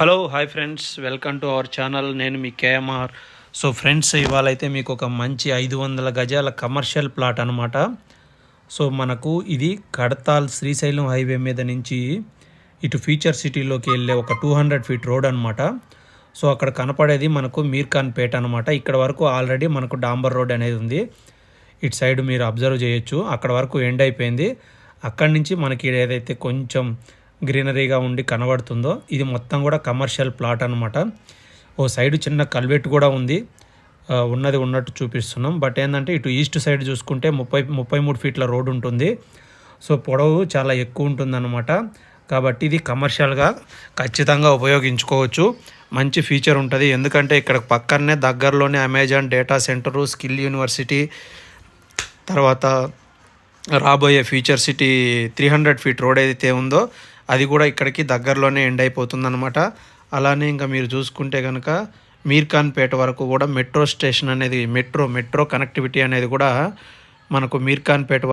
Hello hi friends welcome to our channel నేను మీ KMR. So friends ఇవాళ అయితే మీకు ఒక మంచి ఐదు వందల గజాల కమర్షియల్ ప్లాట్ అనమాట సో మనకు ఇది కడతాల్ శ్రీశైలం హైవే మీద నుంచి ఇటు ఫ్యూచర్ సిటీలోకి వెళ్ళే ఒక టూ హండ్రెడ్ ఫీట్ రోడ్ అనమాట సో అక్కడ కనపడేది మనకు మీర్ఖాన్ పేట అనమాట ఇక్కడ వరకు ఆల్రెడీ మనకు డాంబర్ రోడ్ అనేది ఉంది. ఇటు సైడ్ మీరు అబ్జర్వ్ చేయొచ్చు. అక్కడ వరకు ఎండ్ అయిపోయింది. అక్కడి నుంచి మనకి ఏదైతే కొంచెం గ్రీనరీగా ఉండి కనబడుతుందో ఇది మొత్తం కూడా కమర్షియల్ ప్లాట్ అనమాట ఓ సైడ్ చిన్న కల్వెట్ కూడా ఉంది. ఉన్నది ఉన్నట్టు చూపిస్తున్నాం. బట్ ఏంటంటే ఇటు ఈస్ట్ సైడ్ చూసుకుంటే ముప్పై ముప్పై మూడు ఫీట్ల రోడ్ ఉంటుంది. సో పొడవు చాలా ఎక్కువ ఉంటుందన్నమాట. కాబట్టి ఇది కమర్షియల్గా ఖచ్చితంగా ఉపయోగించుకోవచ్చు. మంచి ఫీచర్ ఉంటుంది. ఎందుకంటే ఇక్కడ పక్కనే దగ్గరలోనే Amazon data centre skill university తర్వాత రాబోయే future city three hundred feet road ఏదైతే ఉందో అది కూడా ఇక్కడికి దగ్గరలోనే ఎండ్ అయిపోతుందన్నమాట. అలానే ఇంకా మీరు చూసుకుంటే కనుక మీర్ఖాన్పేట వరకు కూడా మెట్రో స్టేషన్ అనేది మెట్రో మెట్రో కనెక్టివిటీ అనేది కూడా మనకు మీర్ఖాన్పేట